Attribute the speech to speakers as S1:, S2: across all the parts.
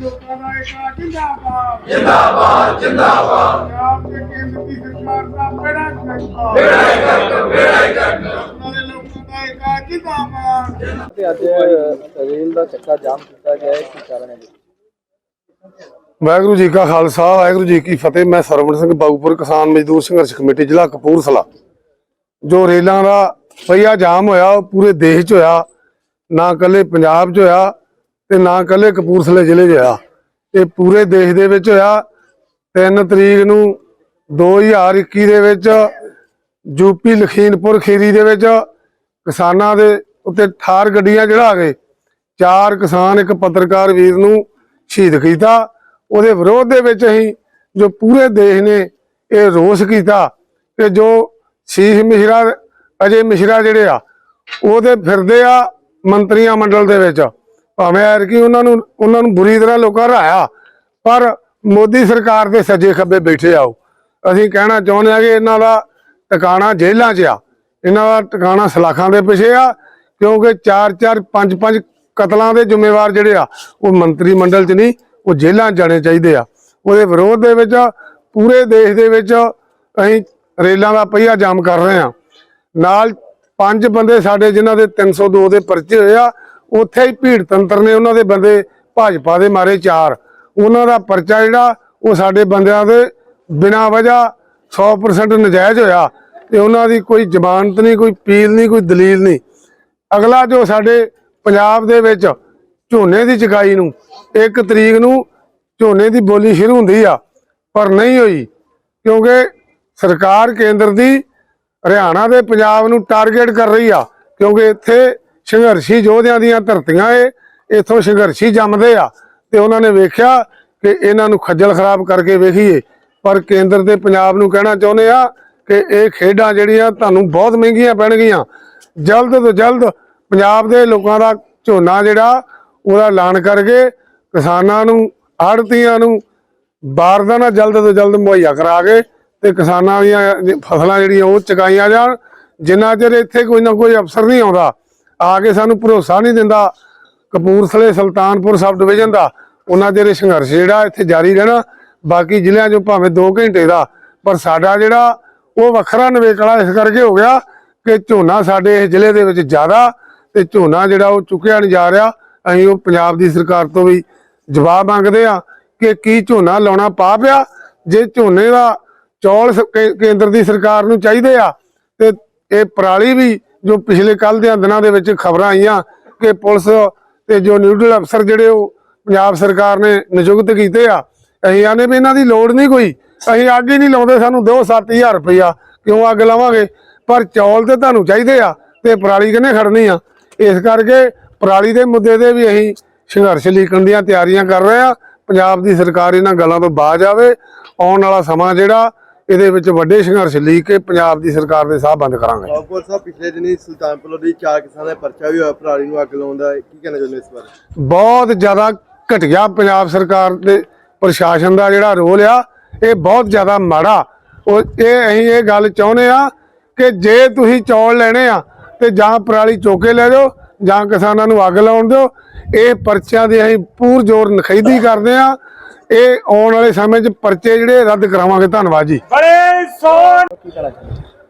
S1: ਲੋਕਾਂ ਦਾ ਇੱਕ ਜਿੰਦਾਬਾਦ
S2: ਜਿੰਦਾਬਾਦ ਜਿੰਦਾਬਾਦ
S1: ਪੰਜਾਬ ਦੇ ਕੇਂਦਰ ਦੀ ਸਰਕਾਰ ਦਾ ਬੇੜਾ ਕਰਦਾ
S2: ਬੇੜਾ
S3: ਤੇ ਅੱਜ ਰੇਲ ਦਾ ਚੱਕਾ ਜਾਮ ਕੀਤਾ ਗਿਆ ਹੈ, ਕੀ ਕਾਰਨ ਹੈ
S4: ਵਾਹਿਗੁਰੂ ਜੀ ਕਾ ਖਾਲਸਾ, ਵਾਹਿਗੁਰੂ ਜੀ ਕੀ ਫਤਿਹ। ਮੈਂ ਸਰਵਣ ਸਿੰਘ ਬਾਊਪੁਰ, ਕਿਸਾਨ ਮਜ਼ਦੂਰ ਸੰਘਰਸ਼ ਕਮੇਟੀ, ਜ਼ਿਲ੍ਹਾ ਕਪੂਰਥਲਾ। ਜੋ ਰੇਲਾਂ ਦਾ ਪਹੀਆ ਜਾਮ ਹੋਇਆ ਪੂਰੇ ਦੇਸ਼ 'ਚ ਹੋਇਆ, ਨਾ ਕੱਲੇ ਪੰਜਾਬ 'ਚ ਹੋਇਆ ਤੇ ਨਾ ਕੱਲੇ ਕਪੂਰਥਲੇ ਜ਼ਿਲ੍ਹੇ 'ਚ ਹੋਇਆ। ਇਹ ਪੂਰੇ ਦੇਸ਼ ਦੇ ਵਿੱਚ ਹੋਇਆ। 3 ਤਰੀਕ ਨੂੰ 2021 ਦੇ ਵਿੱਚ ਯੂਪੀ ਲਖੀਮਪੁਰ ਖੀਰੀ ਦੇ ਵਿੱਚ ਕਿਸਾਨਾਂ ਦੇ ਉੱਤੇ ਠਾਰ ਗੱਡੀਆਂ ਚੜਾ ਗਏ ਚਾਰ ਕਿਸਾਨ ਇੱਕ ਪੱਤਰਕਾਰ ਵੀਰ ਨੂੰ ਸ਼ਹੀਦ ਕੀਤਾ। ਉਹਦੇ ਵਿਰੋਧ ਦੇ ਵਿੱਚ ਅਸੀਂ ਜੋ ਪੂਰੇ ਦੇਸ਼ ਨੇ ਇਹ ਰੋਸ ਕੀਤਾ ਕਿ ਜੋ ਸ਼ੀਸ਼ ਮਿਸ਼ਰਾ, ਅਜੇ ਮਿਸ਼ਰਾ ਜਿਹੜੇ ਆ, ਉਹਦੇ ਫਿਰਦੇ ਆ ਮੰਤਰੀਆਂ ਮੰਡਲ ਦੇ ਵਿੱਚ। ਭਾਵੇਂ ਯਾਰ ਕਿ ਉਹਨਾਂ ਨੂੰ ਉਹਨਾਂ ਨੂੰ ਬੁਰੀ ਤਰ੍ਹਾਂ ਲੋਕਾਂ ਰਾਇਆ ਪਰ ਮੋਦੀ ਸਰਕਾਰ ਦੇ ਸੱਜੇ ਖੱਬੇ ਬੈਠੇ ਆਓ ਅਸੀਂ ਕਹਿਣਾ ਚਾਹੁੰਦੇ ਆ ਕਿ ਇਹਨਾਂ ਦਾ ਟਿਕਾਣਾ ਜੇਲ੍ਹਾਂ 'ਚ ਆ। ਇਹਨਾਂ ਦਾ ਟਿਕਾਣਾ ਸਲਾਖਾਂ ਦੇ ਪਿੱਛੇ ਆ, ਕਿਉਂਕਿ 4-4 5-5 ਕਤਲਾਂ ਦੇ ਜ਼ਿੰਮੇਵਾਰ ਜਿਹੜੇ ਆ, ਉਹ ਮੰਤਰੀ ਮੰਡਲ 'ਚ ਨਹੀਂ, ਉਹ ਜੇਲ੍ਹਾਂ 'ਚ ਜਾਣੇ ਚਾਹੀਦੇ ਆ। ਉਹਦੇ ਵਿਰੋਧ ਦੇ ਵਿੱਚ ਪੂਰੇ ਦੇਸ਼ ਦੇ ਵਿੱਚ ਅਸੀਂ ਰੇਲਾਂ ਦਾ ਪਹੀਆ ਜਾਮ ਕਰ ਰਹੇ ਆ। ਨਾਲ ਪੰਜ ਬੰਦੇ ਸਾਡੇ ਜਿਨ੍ਹਾਂ ਦੇ 302 ਦੇ ਪਰਚੇ ਹੋਏ ਆ, ਉੱਥੇ ਹੀ ਭੀੜ ਤੰਤਰ ਨੇ ਉਹਨਾਂ ਦੇ ਬੰਦੇ ਭਾਜਪਾ ਦੇ ਮਾਰੇ ਚਾਰ। ਉਹਨਾਂ ਦਾ ਪਰਚਾ ਜਿਹੜਾ, ਉਹ ਸਾਡੇ ਬੰਦਿਆਂ ਦੇ ਬਿਨਾਂ ਵਜ੍ਹਾ 100% ਨਜਾਇਜ਼ ਹੋਇਆ। ਤੇ ਉਹਨਾਂ ਦੀ ਕੋਈ ਜ਼ਮਾਨਤ ਨਹੀਂ, ਕੋਈ ਪੀਲ ਨਹੀਂ, ਕੋਈ ਦਲੀਲ ਨਹੀਂ। ਅਗਲਾ ਜੋ ਸਾਡੇ ਪੰਜਾਬ ਦੇ ਵਿੱਚ ਝੋਨੇ ਦੀ ਚਕਾਈ ਨੂੰ 1 ਤਰੀਕ ਨੂੰ ਝੋਨੇ ਦੀ ਬੋਲੀ ਸ਼ੁਰੂ ਹੁੰਦੀ ਆ, ਪਰ ਨਹੀਂ ਹੋਈ, ਕਿਉਂਕਿ ਸਰਕਾਰ ਕੇਂਦਰ ਦੀ ਹਰਿਆਣਾ ਦੇ ਪੰਜਾਬ ਨੂੰ ਟਾਰਗੇਟ ਕਰ ਰਹੀ ਆ, ਕਿਉਂਕਿ ਇੱਥੇ ਸੰਘਰਸ਼ੀ ਯੋਧਿਆਂ ਦੀਆਂ ਧਰਤੀਆਂ ਏ, ਇੱਥੋਂ ਸੰਘਰਸ਼ੀ ਜੰਮਦੇ ਆ, ਤੇ ਉਹਨਾਂ ਨੇ ਵੇਖਿਆ ਕਿ ਇਹਨਾਂ ਨੂੰ ਖੱਜਲ ਖਰਾਬ ਕਰਕੇ ਵੇਖੀਏ। ਪਰ ਕੇਂਦਰ ਦੇ ਪੰਜਾਬ ਨੂੰ ਕਹਿਣਾ ਚਾਹੁੰਦੇ ਆ ਕਿ ਇਹ ਖੇਡਾਂ ਜਿਹੜੀਆਂ ਤੁਹਾਨੂੰ ਬਹੁਤ ਮਹਿੰਗੀਆਂ ਪੈਣਗੀਆਂ। ਜਲਦ ਤੋਂ ਜਲਦ ਪੰਜਾਬ ਦੇ ਲੋਕਾਂ ਦਾ ਝੋਨਾ ਜਿਹੜਾ, ਉਹਦਾ ਐਲਾਨ ਕਰਕੇ ਕਿਸਾਨਾਂ ਨੂੰ, ਆੜਤੀਆਂ ਨੂੰ ਬਾਰਦਾਨਾ ਜਲਦ ਤੋਂ ਜਲਦ ਮੁਹੱਈਆ ਕਰਾ ਕੇ ਤੇ ਕਿਸਾਨਾਂ ਦੀਆਂ ਫਸਲਾਂ ਜਿਹੜੀਆਂ ਉਹ ਚੁਕਾਈਆਂ ਜਾਣ। ਜਿੰਨਾ ਚਿਰ ਇੱਥੇ ਕੋਈ ਨਾ ਕੋਈ ਅਫਸਰ ਨਹੀਂ ਆਉਂਦਾ, ਆ ਕੇ ਸਾਨੂੰ ਭਰੋਸਾ ਨਹੀਂ ਦਿੰਦਾ, ਕਪੂਰਥਲੇ, ਸੁਲਤਾਨਪੁਰ ਸਬ ਡਿਵੀਜ਼ਨ ਦਾ, ਉਹਨਾਂ ਚਿਰ ਸੰਘਰਸ਼ ਜਿਹੜਾ ਇੱਥੇ ਜਾਰੀ ਰਹਿਣਾ, ਬਾਕੀ ਜ਼ਿਲ੍ਹਿਆਂ 'ਚੋਂ ਭਾਵੇਂ 2 ਘੰਟੇ ਦਾ, ਪਰ ਸਾਡਾ ਜਿਹੜਾ ਉਹ ਵੱਖਰਾ ਨਵੇਕਲਾ ਇਸ ਕਰਕੇ ਹੋ ਗਿਆ ਕਿ ਝੋਨਾ ਸਾਡੇ ਇਸ ਜ਼ਿਲ੍ਹੇ ਦੇ ਵਿੱਚ ਜ਼ਿਆਦਾ ਤੇ ਝੋਨਾ ਜਿਹੜਾ ਉਹ ਚੁੱਕਿਆ ਨਹੀਂ ਜਾ ਰਿਹਾ। ਅਸੀਂ ਉਹ ਪੰਜਾਬ ਦੀ ਸਰਕਾਰ ਤੋਂ ਵੀ ਜਵਾਬ ਮੰਗਦੇ ਆ ਕਿ ਕੀ ਝੋਨਾ ਲਾਉਣਾ ਪਾਪ ਆ ਜੇ ਝੋਨੇ ਦਾ ਚੌਲ ਕੇਂਦਰ ਦੀ ਸਰਕਾਰ ਨੂੰ ਚਾਹੀਦੇ ਆ, ਤੇ ਇਹ ਪਰਾਲੀ ਵੀ ਜੋ ਪਿਛਲੇ ਕੱਲ ਦੇ ਦਿਨਾਂ ਦੇ ਵਿੱਚ ਖਬਰਾਂ ਆਈਆਂ ਕਿ ਪੁਲਿਸ ਤੇ ਜੋ ਨਿਊਡਲ ਅਫਸਰ ਜਿਹੜੇ ਉਹ ਪੰਜਾਬ ਸਰਕਾਰ ਨੇ ਨਿਯੁਕਤ ਕੀਤੇ ਆ, ਅਸੀਂ ਆਨੇ ਵੀ ਇਹਨਾਂ ਦੀ ਲੋੜ ਨਹੀਂ ਕੋਈ। ਅਸੀਂ ਅੱਗ ਹੀ ਨਹੀਂ ਲਾਉਂਦੇ ਸਾਨੂੰ ਦਿਓ 7000 ਰੁਪਇਆ ਕਿਉਂ ਅੱਗ ਲਾਵਾਂਗੇ? ਪਰ ਚੌਲ ਤੇ ਤੁਹਾਨੂੰ ਚਾਹੀਦੇ ਆ ਤੇ ਪਰਾਲੀ ਕਿਨੇ ਖੜਨੀ ਆ? ਇਸ ਕਰਕੇ ਪਰਾਲੀ ਦੇ ਮੁੱਦੇ ਤੇ ਵੀ ਅਸੀਂ ਸੰਘਰਸ਼ ਲੀਕਣ ਦੀਆਂ ਤਿਆਰੀਆਂ ਕਰ ਰਹੇ ਆ। ਪੰਜਾਬ ਦੀ ਸਰਕਾਰ ਇਹਨਾਂ ਗੱਲਾਂ ਤੋਂ ਬਾਜ ਆਵੇ ਆਉਣ ਵਾਲਾ ਸਮਾਂ ਜਿਹੜਾ ਇਹਦੇ ਵਿੱਚ ਵੱਡੇ ਸੰਘਰਸ਼ ਲੀਕ ਕੇ ਪੰਜਾਬ ਦੀ ਸਰਕਾਰ ਦੇ ਸਾਹ ਬੰਦ ਕਰਾਂਗੇ।
S5: ਬਾਬੂਰ ਸਾਹਿਬ ਪਿਛਲੇ ਦਿਨੀ ਸੁਲਤਾਨਪੁਰ ਦੀ ਚਾਰ ਕਿਸਾਨਾਂ ਦਾ ਪਰਚਾ ਵੀ ਹੋਇਆ ਪਰਾਲੀ ਨੂੰ ਅੱਗ ਲਾਉਣ ਦਾ। ਕੀ ਕਹਿਣਾ ਚਾਹੁੰਦੇ ਇਸ ਬਾਰੇ?
S4: ਬਹੁਤ ਜ਼ਿਆਦਾ ਘਟੀਆ ਪੰਜਾਬ ਸਰਕਾਰ ਦੇ ਪ੍ਰਸ਼ਾਸਨ ਦਾ ਜਿਹੜਾ ਰੋਲ ਆ। ਇਹ ਬਹੁਤ ਜ਼ਿਆਦਾ ਮਾੜਾ। ਉਹ ਇਹ ਅਸੀਂ ਇਹ ਗੱਲ ਚਾਹੁੰਦੇ ਆ ਕਿ ਜੇ ਤੁਸੀਂ ਚੌਲ ਲੈਣੇ ਆ ਤੇ ਜਾਂ ਪਰਾਲੀ ਚੋਕੇ ਲੈ ਜਾਓ ਜਾਂ ਕਿਸਾਨਾਂ ਨੂੰ ਅੱਗ ਲਾਉਣ ਦਿਓ ਇਹ ਪਰਚਿਆਂ ਦੇ ਅਸੀਂ ਪੂਰ ਜ਼ੋਰ ਨਖੇਦੀ ਕਰਦੇ ਆ ਇਹ ਆਉਣ ਵਾਲੇ ਸਮੇਂ 'ਚ ਪਰਚੇ ਜਿਹੜੇ ਰੱਦ ਕਰਾਵਾਂਗੇ। ਧੰਨਵਾਦ ਜੀ।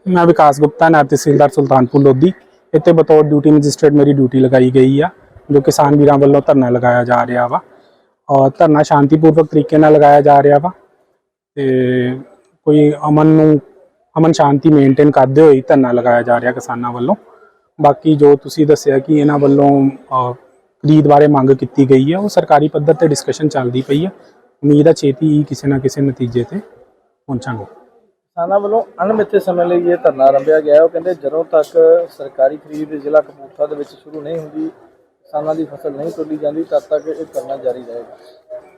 S6: ਮੈਂ ਵਿਕਾਸ ਗੁਪਤਾ ਨਾਇਬ ਤਹਿਸੀਲਦਾਰ ਸੁਲਤਾਨਪੁਰ ਲੋਧੀ। ਇੱਥੇ ਬਤੌਰ ਡਿਊਟੀ ਮੈਜਿਸਟ੍ਰੇਟ ਮੇਰੀ ਡਿਊਟੀ ਲਗਾਈ ਗਈ ਆ ਜੋ ਕਿਸਾਨ ਵੀਰਾਂ ਵੱਲੋਂ ਧਰਨਾ ਲਗਾਇਆ ਜਾ ਰਿਹਾ ਵਾ। ਔਰ ਧਰਨਾ ਸ਼ਾਂਤੀਪੂਰਵਕ ਤਰੀਕੇ ਨਾਲ ਲਗਾਇਆ ਜਾ ਰਿਹਾ ਵਾ। ਤੇ ਕੋਈ ਅਮਨ ਨੂੰ ਅਮਨ ਸ਼ਾਂਤੀ ਮੇਨਟੇਨ ਕਰਦੇ ਹੋਏ ਧਰਨਾ ਲਗਾਇਆ ਜਾ ਰਿਹਾ ਕਿਸਾਨਾਂ ਵੱਲੋਂ। ਬਾਕੀ ਜੋ ਤੁਸੀਂ ਦੱਸਿਆ ਕਿ ਇਹਨਾਂ ਵੱਲੋਂ ਖਰੀਦ ਬਾਰੇ ਮੰਗ ਕੀਤੀ ਗਈ ਹੈ ਉਹ ਸਰਕਾਰੀ ਪੱਧਰ ਤੇ ਡਿਸਕਸ਼ਨ ਚੱਲਦੀ ਪਈ ਹੈ। ਉਮੀਦ ਹੈ ਛੇਤੀ ਹੀ ਕਿਸੇ ਨਾ ਕਿਸੇ ਨਤੀਜੇ ਤੇ ਪਹੁੰਚਾਂਗੇ।
S3: ਕਿਸਾਨਾਂ ਵੱਲੋਂ ਅਣਮਿੱਥੇ ਸਮੇਂ ਲਈ ਇਹ ਧਰਨਾ ਆਰੰਭਿਆ ਗਿਆ ਹੈ। ਉਹ ਕਹਿੰਦੇ ਜਦੋਂ ਤੱਕ ਸਰਕਾਰੀ ਖਰੀਦ ਜ਼ਿਲ੍ਹਾ ਕਪੂਰਥਲਾ ਦੇ ਵਿੱਚ ਸ਼ੁਰੂ ਨਹੀਂ ਹੁੰਦੀ ਕਿਸਾਨਾਂ ਦੀ ਫਸਲ ਨਹੀਂ ਤੋਲੀ ਜਾਂਦੀ ਤਦ ਤੱਕ ਇਹ ਧਰਨਾ ਜਾਰੀ ਰਹੇਗਾ।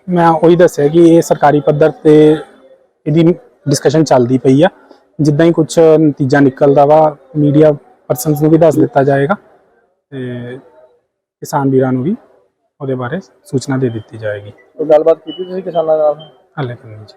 S6: ਮੈਂ ਉਹੀ ਦੱਸਿਆ ਕਿ ਇਹ ਸਰਕਾਰੀ ਪੱਧਰ ਤੇ ਇਹਦੀ ਡਿਸਕਸ਼ਨ ਚੱਲਦੀ ਪਈ ਆ। ਜਿੱਦਾਂ ਹੀ ਕੁਝ ਨਤੀਜਾ ਨਿਕਲਦਾ ਵਾ ਮੀਡੀਆ ਪਰਸਨਸ ਨੂੰ ਵੀ ਦੱਸ ਦਿੱਤਾ ਜਾਏਗਾ ਤੇ ਕਿਸਾਨ ਵੀਰਾਂ ਨੂੰ ਵੀ ਉਹਦੇ ਬਾਰੇ ਸੂਚਨਾ ਦੇ ਦਿੱਤੀ ਜਾਏਗੀ।
S3: ਗੱਲਬਾਤ ਕੀਤੀ ਤੁਸੀਂ ਕਿਸਾਨਾਂ ਨਾਲ?
S6: ਹਾਲੇ ਕਰਨੀ ਜੀ।